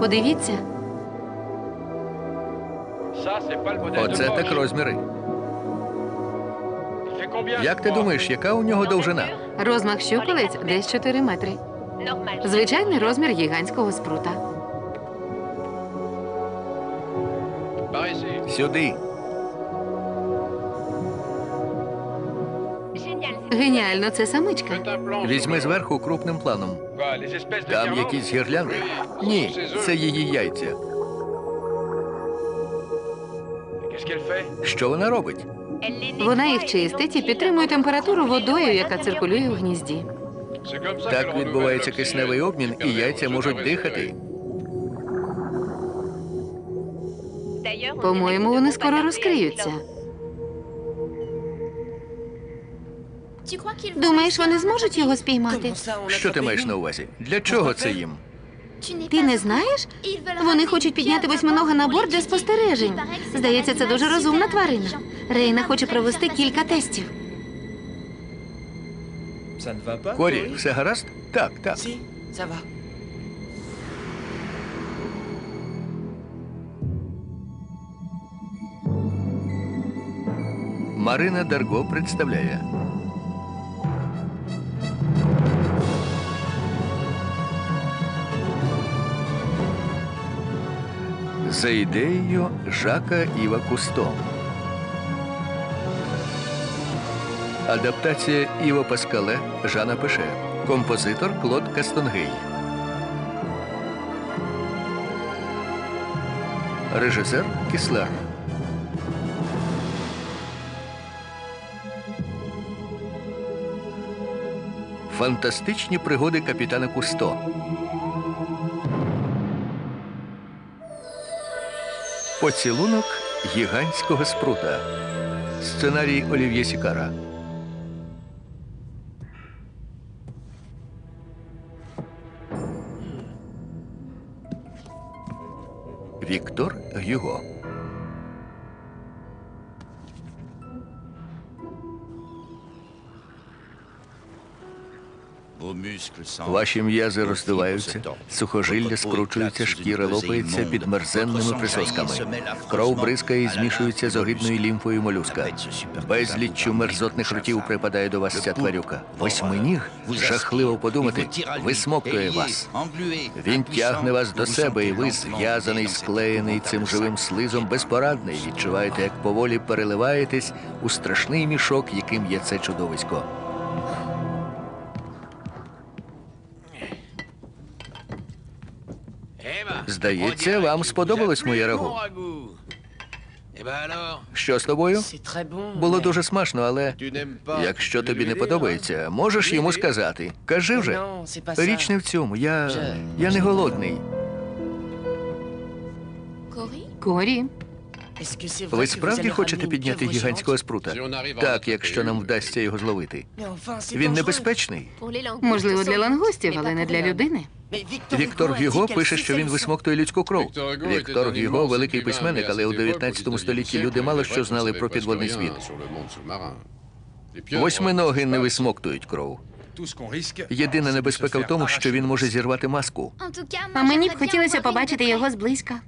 Подивіться, Оце так розміри. Як ти думаєш, яка у нього довжина? розмах щупалець десь 4 метри. Звичайний розмір гігантського спрута. Сюди. Геніально, це самичка. Візьми зверху крупним планом. Там якісь гірлянди? Ні, це її яйця. Що вона робить? Вона їх чистить і підтримує температуру водою, яка циркулює в гнізді. Так відбувається кисневий обмін, і яйця можуть дихати. По-моєму, вони скоро розкриються. Думаєш, вони зможуть його спіймати? Що ти маєш на увазі? Для чого це їм? Ти не знаєш? Вони хочуть підняти восьминога на борт для спостережень. Здається, це дуже розумна тварина. Рейна хоче провести кілька тестів. Корі, все гаразд? Так, так. Марина Дарго представляє. За ідеєю Жака Іва Кусто. Адаптація Іва Паскале Жана Пеше. Композитор Клод Кастонгей. Режисер Кіслер. Фантастичні пригоди капітана Кусто. Поцілунок гігантського спрута. Сценарій Олів'є Сікара. Віктор Гюго. Ваші м'язи роздуваються, сухожилля скручуються, шкіра лопається під мерзенними присосками. Кров бризкає і змішується з огидною лімфою молюска. Безліччю мерзотних ротів припадає до вас ця тварюка. Восьминіг, жахливо подумати, висмоктує вас. Він тягне вас до себе, і ви, зв'язаний, склеєний цим живим слизом, безпорадний. Відчуваєте, як поволі переливаєтесь у страшний мішок, яким є це чудовисько. Здається, вам сподобалось моє рагу. Що з тобою? Було дуже смачно, але якщо тобі не подобається, можеш йому сказати. Кажи вже. Річ не в цьому. Я. я не голодний. Корі, Ви справді хочете підняти гігантського спрута? Так, якщо нам вдасться його зловити. Він небезпечний. можливо, для лангустів, але не для людини. Віктор Гюго пише, що він висмоктує людську кров. Віктор Гюго великий письменник, але у cette 19 столітті люди мало що знали про підводний світ. Восьминоги не висмоктують кров. Єдина небезпека в тому, що він може зірвати маску. А мені б хотілося побачити його зблизька.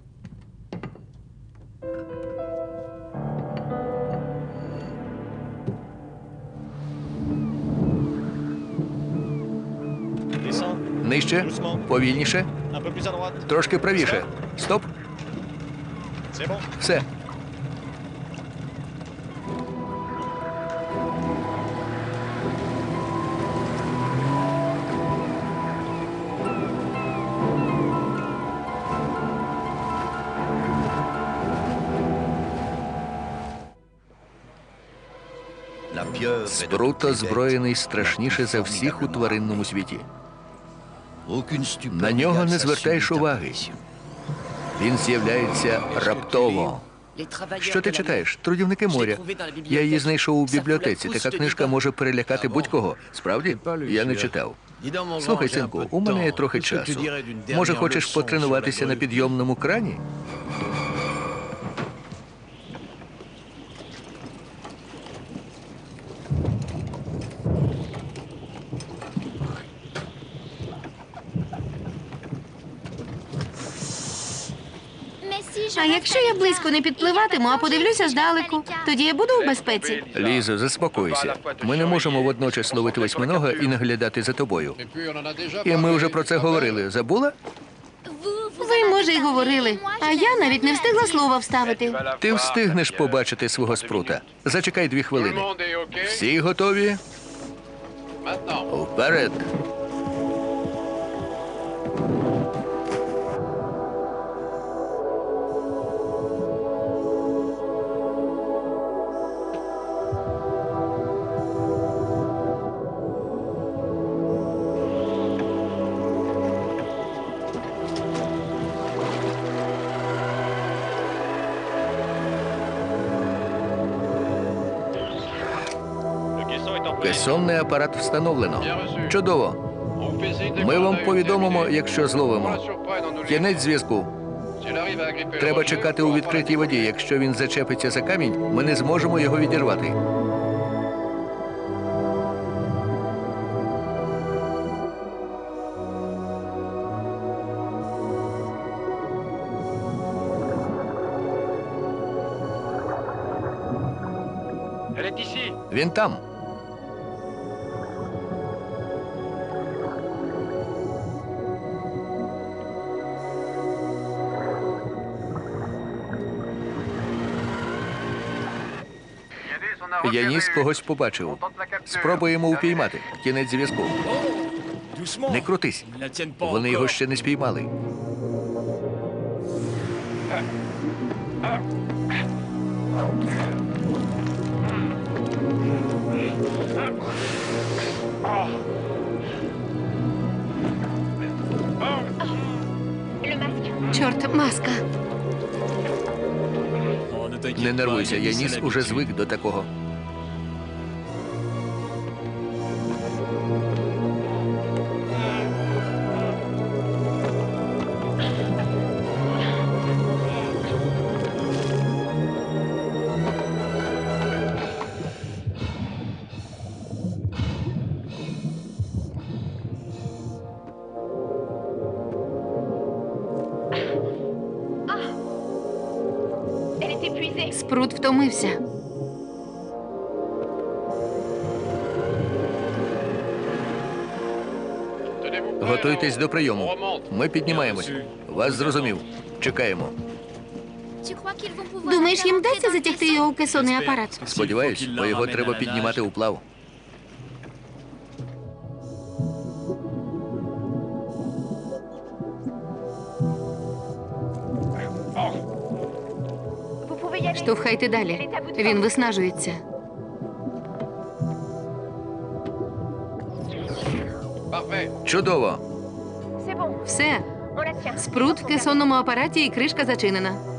Нижче, повільніше, трошки правіше. Стоп, все. Спрут озброєний страшніше за всіх у тваринному світі. На нього не звертаєш уваги. Він з'являється раптово. Що ти читаєш? Трудівники моря. Я її знайшов у бібліотеці. Така книжка може перелякати будь-кого. Справді? Я не читав. Слухай, синку, у мене є трохи часу. Може, хочеш потренуватися на підйомному крані? А якщо я близько не підпливатиму, а подивлюся здалеку, тоді я буду у безпеці. Лізо, заспокойся. Ми не можемо водночас ловити восьминога і наглядати за тобою. І ми вже про це говорили. Забула? Ви, може, й говорили, а я навіть не встигла слова вставити. Ти встигнеш побачити свого спрута. Зачекай дві хвилини. Всі готові? Вперед! Кесонний апарат встановлено. Чудово. Ми вам повідомимо, якщо зловимо. Кінець зв'язку. Треба чекати у відкритій воді. Якщо він зачепиться за камінь, ми не зможемо його відірвати. Він там. Яніс когось побачив. Спробуємо упіймати. Кінець зв'язку. Не крутись. Вони його ще не спіймали. Чорт, маска. Не нервуйся, Яніс уже звик до такого. Готуйтесь до прийому. Ми піднімаємось. Вас зрозумів. Чекаємо. Думаєш, їм вдасться затягти його у кесонний апарат? Сподіваюсь, бо його треба піднімати у плав. Штовхайте далі. Він виснажується. Чудово. Все. Спрут в кесонному апараті і кришка зачинена.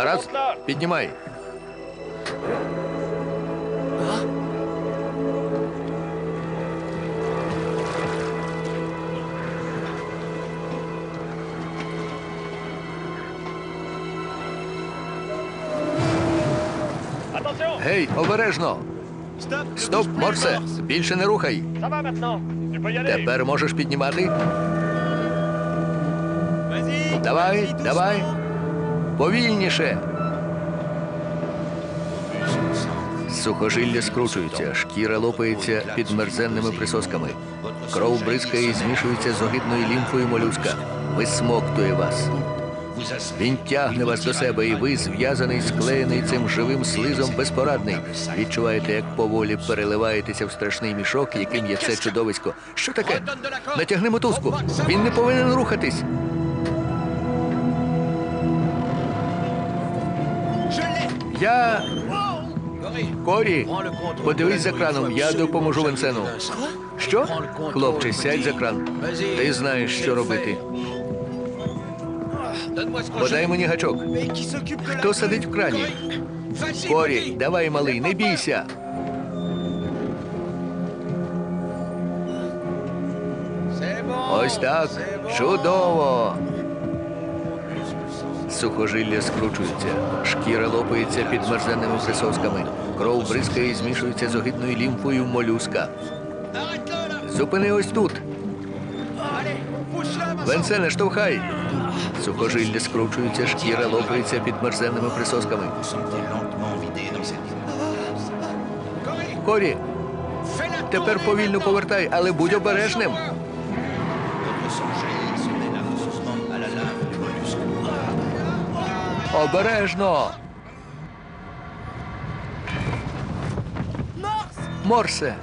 Гаразд, піднімай. Гей, обережно. Стоп, Морсе, більше не рухай. Тепер можеш піднімати. Давай, давай. Повільніше. Сухожилля скручуються, шкіра лопається під мерзенними присосками. Кров бризкає і змішується з огидною лімфою молюска. Висмоктує вас. Він тягне вас до себе, і ви, зв'язаний, склеєний цим живим слизом, безпорадний. Відчуваєте, як поволі переливаєтеся в страшний мішок, яким є це чудовисько. Що таке? Натягни мотузку. Він не повинен рухатись. Я. Корі, подивись за краном, я допоможу Венсену. Що? Хлопче, сядь за кран. Ти знаєш, що робити. Подай мені гачок. Хто сидить в крані? Корі, давай, малий, не бійся. Ось так. Чудово. Сухожилля скручується, шкіра лопається під мерзенними присосками, кров бризкає і змішується з огидною лімфою молюска. Зупини ось тут. Венце, не штовхай. Сухожилля скручується, шкіра лопається під мерзенними присосками. Корі, тепер повільно повертай, але будь обережним. Обережно. Морсе.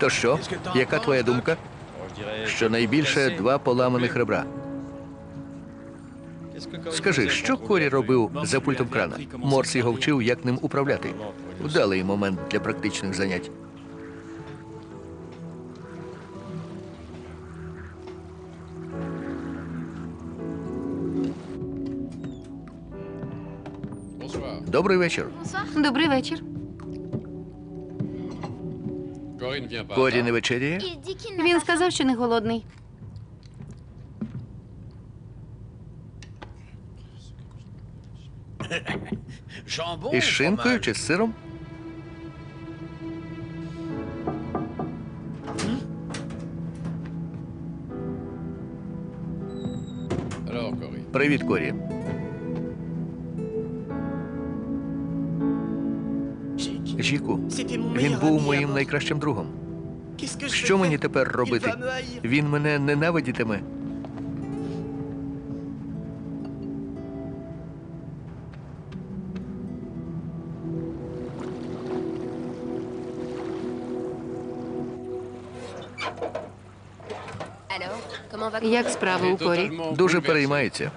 То що? Яка твоя думка? Що найбільше два поламаних ребра. Скажи, що Корі робив за пультом крана? Морс його вчив, як ним управляти. Вдалий момент для практичних занять. Добрий вечір. Добрий вечір. Корі не вечеряє? Він сказав, що не голодний. Із шинкою чи з сиром? Привіт, Корі. Жіку, він був моїм найкращим другом. Що мені тепер робити? Він мене ненавидітиме. Як справи у корі? Дуже переймається.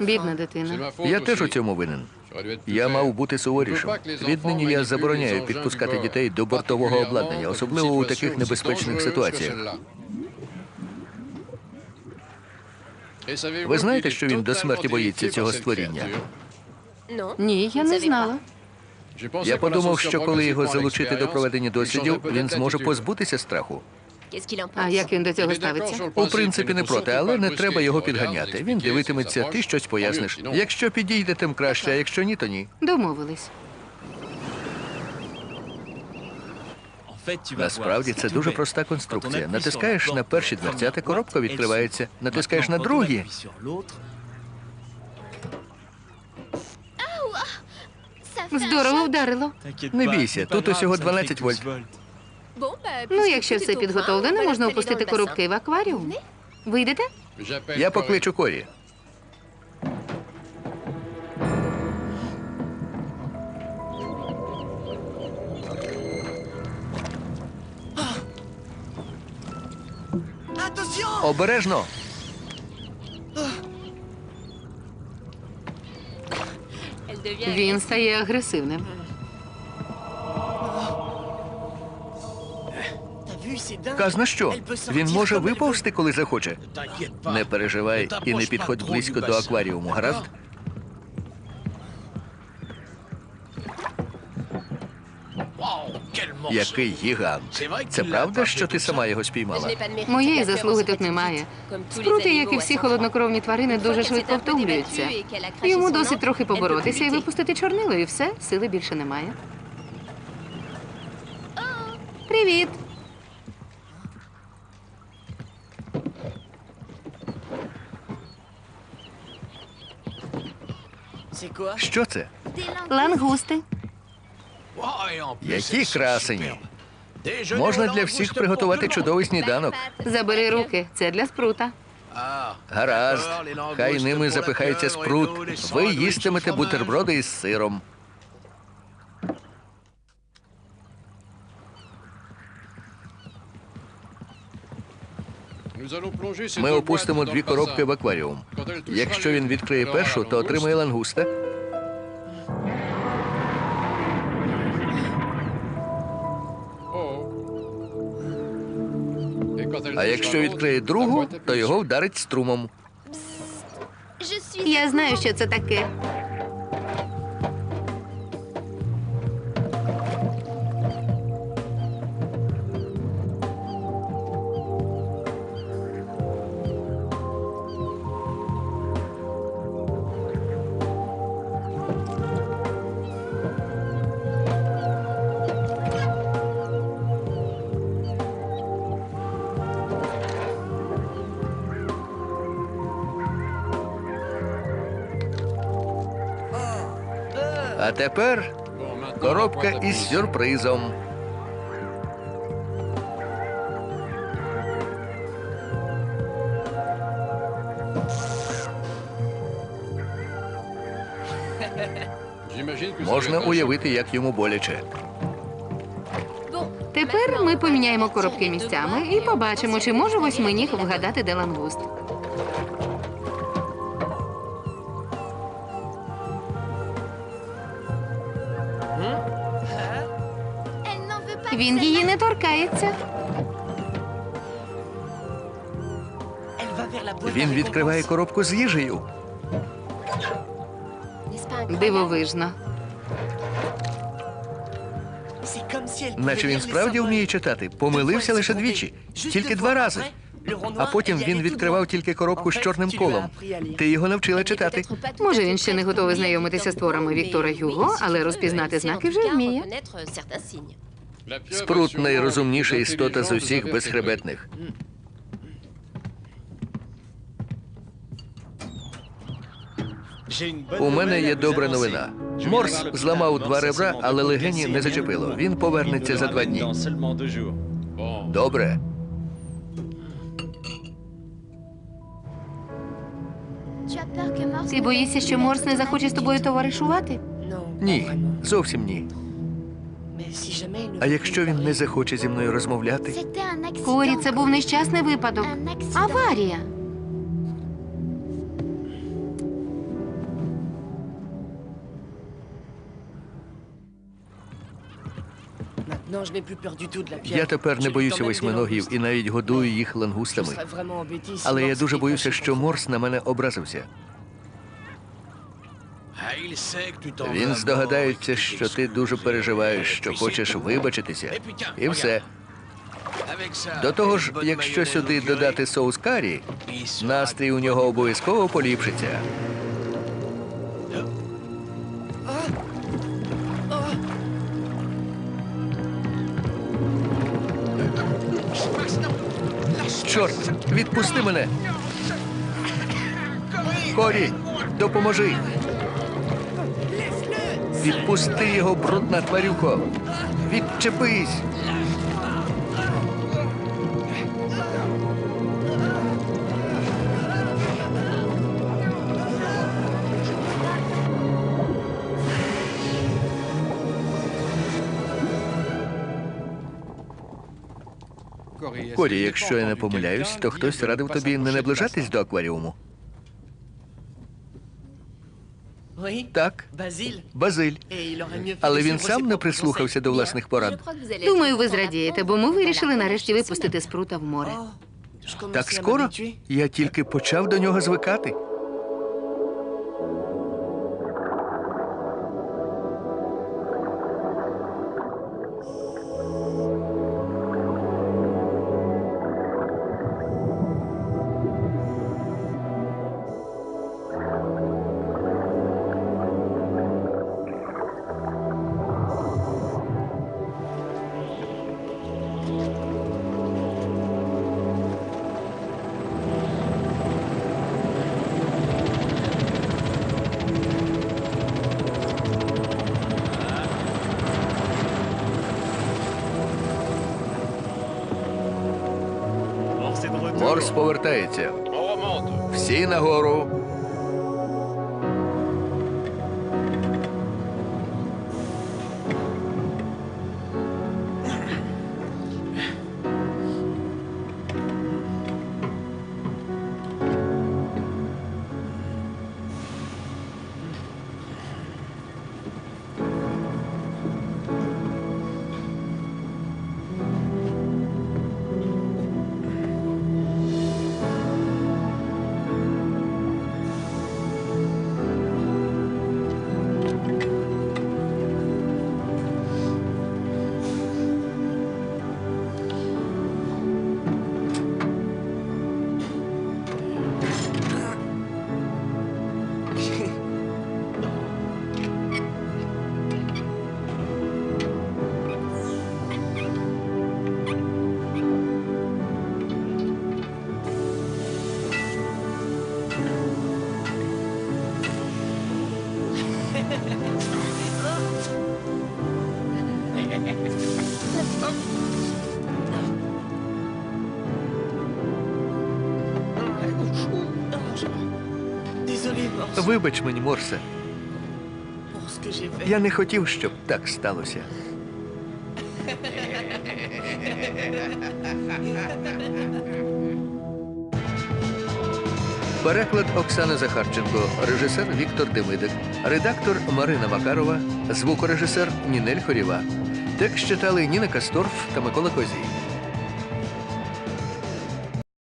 Бідна дитина. Я теж у цьому винен. Я мав бути суворішим. Віднині я забороняю підпускати дітей до бортового обладнання, особливо у таких небезпечних ситуаціях. Ви знаєте, що він до смерті боїться цього створіння? Ні, я не знала. Я подумав, що коли його залучити до проведення дослідів, він зможе позбутися страху. А як він до цього ставиться? У принципі, не проти, але не треба його підганяти. Він дивитиметься, ти щось поясниш. Якщо підійде, тим краще, а якщо ні, то ні. Домовились. Насправді це дуже проста конструкція. Натискаєш на перші дверцята, коробка відкривається. Натискаєш на другі. Здорово вдарило. Не бійся, тут усього 12 вольт. Ну, якщо все підготовлено, можна опустити коробки в акваріум. Вийдете? Я покличу Корі. Обережно. Він стає агресивним. Казна що? Він може виповзти, коли захоче. Не переживай і не підходь близько до акваріуму, гаразд? Який гігант. Це правда, що ти сама його спіймала? Моєї заслуги тут немає. Скрути, як і всі холоднокровні тварини, дуже швидко втомлюються. Йому досить трохи поборотися і випустити чорнило, і все, сили більше немає. Привіт. Що це? Лангусти. Які красені! Можна для всіх приготувати чудовий сніданок. Забери руки, це для спрута. Гаразд, хай ними запихається спрут. Ви їстимете бутерброди із сиром. Ми опустимо дві коробки в акваріум. Якщо він відкриє першу, то отримає лангуста. А якщо відкриє другу, то його вдарить струмом. Я знаю, що це таке. А тепер коробка із сюрпризом. Можна уявити, як йому боляче. Тепер ми поміняємо коробки місцями і побачимо, чи може восьминіг вгадати, де лангуст. Він її не торкається. Він відкриває коробку з їжею. Дивовижно. Наче він справді вміє читати. Помилився лише двічі, тільки два рази. А потім він відкривав тільки коробку з чорним колом. Ти його навчила читати. Може, він ще не готовий знайомитися з творами Віктора Юго, але розпізнати знаки вже вміє. Спрут найрозумніша істота з усіх безхребетних. У мене є добра новина. Морс зламав два ребра, але легені не зачепило. Він повернеться за два дні. Добре. Ти боїшся, що Морс не захоче з тобою товаришувати? Ні, зовсім ні. А якщо він не захоче зі мною розмовляти? Корі, це був нещасний випадок. Аварія. Я тепер не боюся восьминогів і навіть годую їх лангустами. Але я дуже боюся, що. Морс на мене образився. Він здогадається, що ти дуже переживаєш, що хочеш вибачитися. І все. До того ж, якщо сюди додати соус карі, настрій у нього обов'язково поліпшиться. Чорт, відпусти мене. Корі, допоможи. Відпусти його, брудна тварюко. Відчепись. Корі, якщо я не помиляюсь, то хтось радив тобі не наближатись до акваріуму. Так, Базиль Базиль. Але він сам не прислухався до власних порад. Думаю, ви зрадієте, бо ми вирішили нарешті випустити спрута в море. Oh, Так скоро? Я тільки почав до нього звикати. Повертається. Всі нагору. Вибач мені, Морсе. Я не хотів, щоб так сталося. Переклад Оксани Захарченко, режисер Віктор Демидик, редактор Марина Макарова, звукорежисер Нінель Хорєва. Текст читали Ніна Касторф та Микола Козій.